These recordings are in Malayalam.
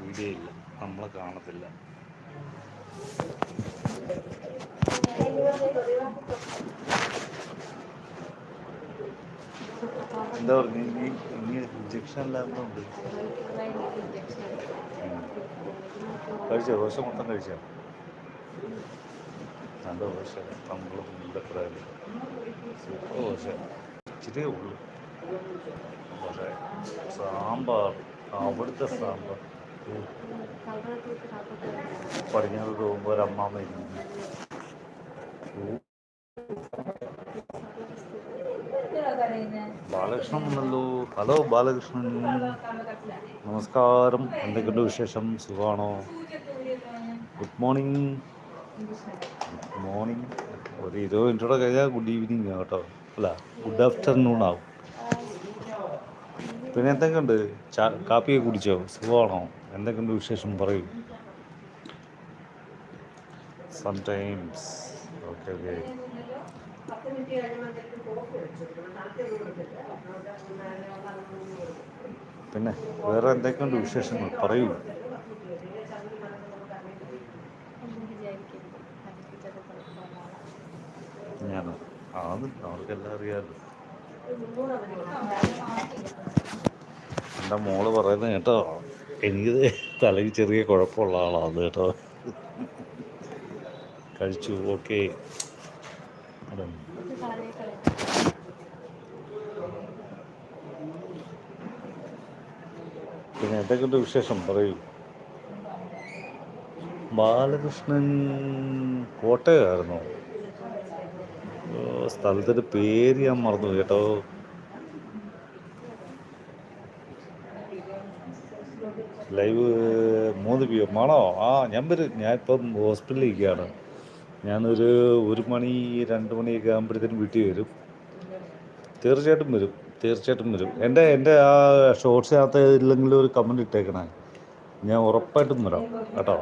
വീഡിയോ ഇല്ല നമ്മളെ കാണത്തില്ല. എന്താ പറഞ്ഞു ഇനി ഇനി ഇഞ്ചക്ഷൻ അല്ലാന്നുണ്ട് കഴിച്ചോ? ദോശ മൊത്തം കഴിച്ചോ? നല്ല ദോശ. നമ്മളും ഇല്ലത്രയല്ലേ സൂപ്പർ ദോശ. ഇച്ചിരിയേ ഉള്ളൂ. പക്ഷേ സാമ്പാർ. അവിടുത്തെ സാമ്പാർ. പടിഞ്ഞാറ് പോകുമ്പോൾ ഒരു അമ്മാമ്മ ബാലകൃഷ്ണൻ ഹലോ ബാലകൃഷ്ണൻ. നമസ്കാരം. എന്തൊക്കെയുണ്ട് വിശേഷം? സുഖമാണോ? ഗുഡ് മോർണിംഗ് ഗുഡ് മോർണിംഗ് ഒരു ഇരുപത് മിനിറ്റോടെ കഴിഞ്ഞാൽ ഗുഡ് ഈവനിങ് കേട്ടോ. അല്ല ഗുഡ് ആഫ്റ്റർനൂൺ ആവും. പിന്നെ എന്തൊക്കെയുണ്ട്? ചാ കാപ്പിയൊക്കെ കുടിച്ചോ? സുഖമാണോ? എന്തൊക്കെയുണ്ട് വിശേഷം? പറയൂ. സംടൈംസ് ഓക്കെ ഓക്കെ പിന്നെ വേറെ എന്തൊക്കെയുണ്ട് വിശേഷങ്ങൾ? പറയൂ. ഞാനോ? അത് അവർക്കെല്ലാം അറിയാമല്ലോ എന്റെ മോൾ പറയുന്നത് കേട്ടോ എനിക്ക് തലയിൽ ചെറിയ കുഴപ്പമുള്ള ആളാണ് കേട്ടോ. കഴിച്ചു ഓക്കെ. പിന്നെ എന്തൊക്കെയുണ്ട് വിശേഷം? പറയൂ. ബാലകൃഷ്ണൻ കോട്ടയമായിരുന്നോ ഓ, സ്ഥലത്തിന്റെ പേര് ഞാൻ മറന്നു കേട്ടോ. ലൈവ് മൂന്ന് പി എം ആണോ? ആ ഞാൻ വരും ഞാൻ ഇപ്പം ഹോസ്പിറ്റലിലേക്കാണ് ഞാനൊരു ഒരു മണി രണ്ട് മണിയൊക്കെ ആകുമ്പോഴത്തേനും വീട്ടിൽ വരും. തീർച്ചയായിട്ടും വരും തീർച്ചയായിട്ടും വരും. എന്റെ എന്റെ ആ ഷോർട്സിനകത്ത് ഇല്ലെങ്കിലും ഒരു കമന്റ് ഇട്ടേക്കണേ. ഞാൻ ഉറപ്പായിട്ടും വരാം കേട്ടോ.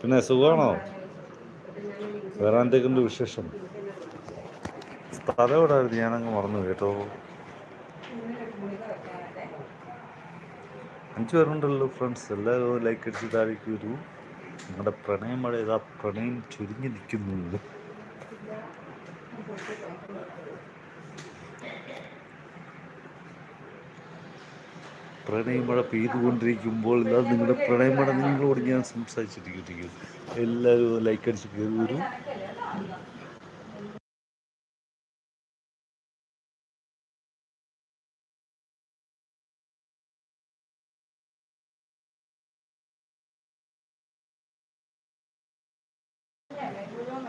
പിന്നെ സുഖമാണോ? വേറെ എന്തൊക്കെയുണ്ട് വിശേഷം? സ്ഥലം എവിടെയായിരുന്നു ഞാനങ്ങ് മറന്നു കേട്ടോ. അഞ്ചു പേരുണ്ടല്ലോ ഫ്രണ്ട്സ് എല്ലാവരും ലൈക്ക് അടിച്ച് താഴേക്ക് വരൂ. നിങ്ങളുടെ പ്രണയം മഴ ഇതാ പ്രണയം ചുരുങ്ങി നിൽക്കുന്നു പ്രണയമഴ പെയ്തുകൊണ്ടിരിക്കുമ്പോൾ ഇതാ നിങ്ങളുടെ പ്രണയമഴ നിങ്ങളോട് ഞാൻ സംസാരിച്ചിരിക്കും എല്ലാവരും ലൈക്ക് അടിച്ച് കയറി വരും.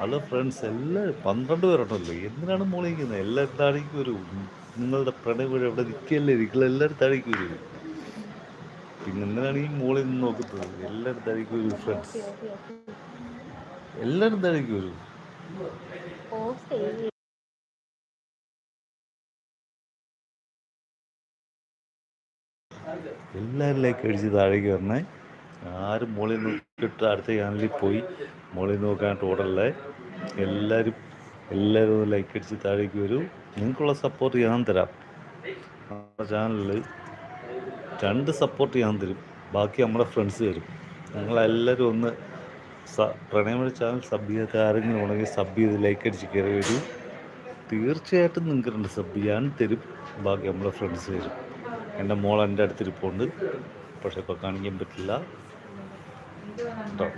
ഹലോ ഫ്രണ്ട്സ് എല്ലാ പന്ത്രണ്ട് പേരുണ്ടല്ലോ. എന്തിനാണ് മോളിക്കുന്നത് എല്ലാവരും താഴേക്ക് വരൂ. നിങ്ങളുടെ പ്രണയം എവിടെ നിൽക്കുകയല്ലേ? നിങ്ങൾ എല്ലാവരും താഴേക്ക് വരൂ. പിന്നെ ഈ മോളിൽ നിന്ന് നോക്കുന്നത്? എല്ലാവരും താഴേക്ക് വരൂ ഫ്രണ്ട്സ് താഴേക്ക് വരൂ എല്ലാവരും ലൈക്ക് അടിച്ച് താഴേക്ക് വരണേ ആരും മോളിൽ നോക്കിട്ട് അടുത്ത ചാനലിൽ പോയി മോളിൽ നോക്കാൻ ഓടല്ലേ എല്ലാവരും എല്ലാവരും ലൈക്ക് അടിച്ച് താഴേക്ക് വരൂ. നിങ്ങൾക്കുള്ള സപ്പോർട്ട് ഞാൻ തരാം. ചാനലിൽ രണ്ട് സപ്പോർട്ട് ഞാൻ തരും. ബാക്കി നമ്മുടെ ഫ്രണ്ട്സ് തരും. ഞങ്ങളെല്ലാവരും ഒന്ന് സ പ്രണയമൊരു ചാനൽ സബ് ചെയ്യാത്ത ആരെങ്കിലും ഉണ്ടെങ്കിൽ സബ് ചെയ്ത് ലൈക്ക് അടിച്ച് കയറി വരൂ. തീർച്ചയായിട്ടും നിങ്ങൾക്ക് രണ്ട് സബ് ചെയ്യാൻ തരും. ബാക്കി നമ്മുടെ ഫ്രണ്ട്സ് തരും. എന്റെ മോൾ എന്റെ അടുത്തിരിപ്പുണ്ട് പക്ഷെ ഇപ്പോൾ കാണിക്കാൻ പറ്റില്ല. കേട്ടോ?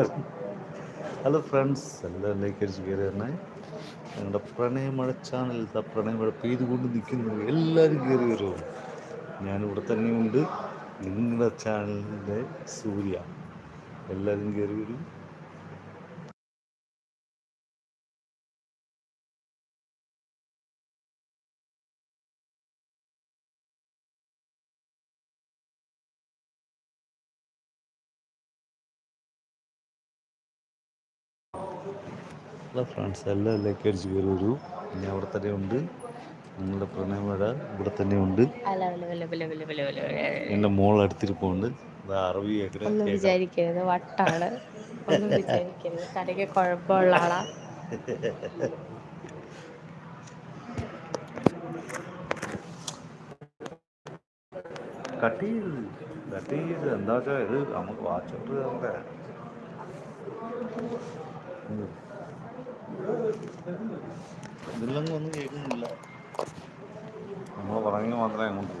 ഹലോ ഫ്രണ്ട്സ് എല്ലാവരും ലൈക്ക് അടിച്ച് കയറി തന്നെ ഞങ്ങളുടെ പ്രണയമഴ ചാനലിലത്തെ പ്രണയമഴ പെയ്തുകൊണ്ട് നിൽക്കുന്നു. എല്ലാവരും കയറി വരുമോ ഞാനിവിടെ തന്നെയുണ്ട്. നിങ്ങളുടെ ചാനലിന്റെ സൂര്യ. എല്ലാവരും കയറി വരും. ഹലോ ഫ്രണ്ട്സ് എല്ലാം ഇതിലേക്ക് അടിച്ച് കയറി വരൂ ഞാൻ അവിടെ തന്നെ ഉണ്ട്. നിങ്ങളുടെ പ്രണയമഴ ഇവിടെ തന്നെ ഉണ്ട്. എന്റെ മോൾ അടുത്തിരിപ്പുണ്ട് അറബി വട്ടാണ്. ഒന്നും ആളാ. എന്താ വെച്ചാ ഇത് നമുക്ക് വാച്ച് നമുക്ക് ഇതിലൊന്നും ഒന്നും കേൾക്കുന്നില്ല. നമ്മൾ പറഞ്ഞെങ്കിൽ മാത്രമേ അങ്ങോട്ട്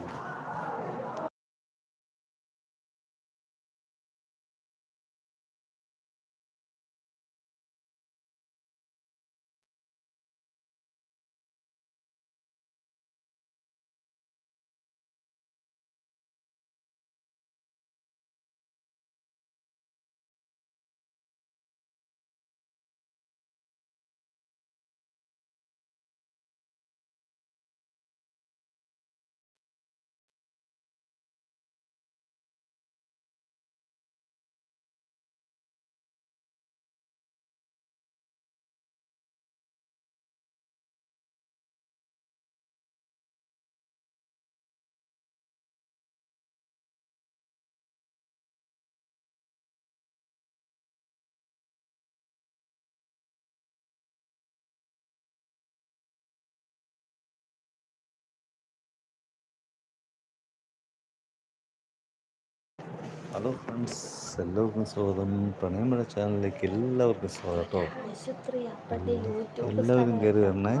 ഹലോ ഫ്രണ്ട്സ് എല്ലാവർക്കും സ്വാഗതം. പ്രണയമഴ ചാനലിലേക്ക് എല്ലാവർക്കും സ്വാഗതം എല്ലാവരും കയറി വരണേ.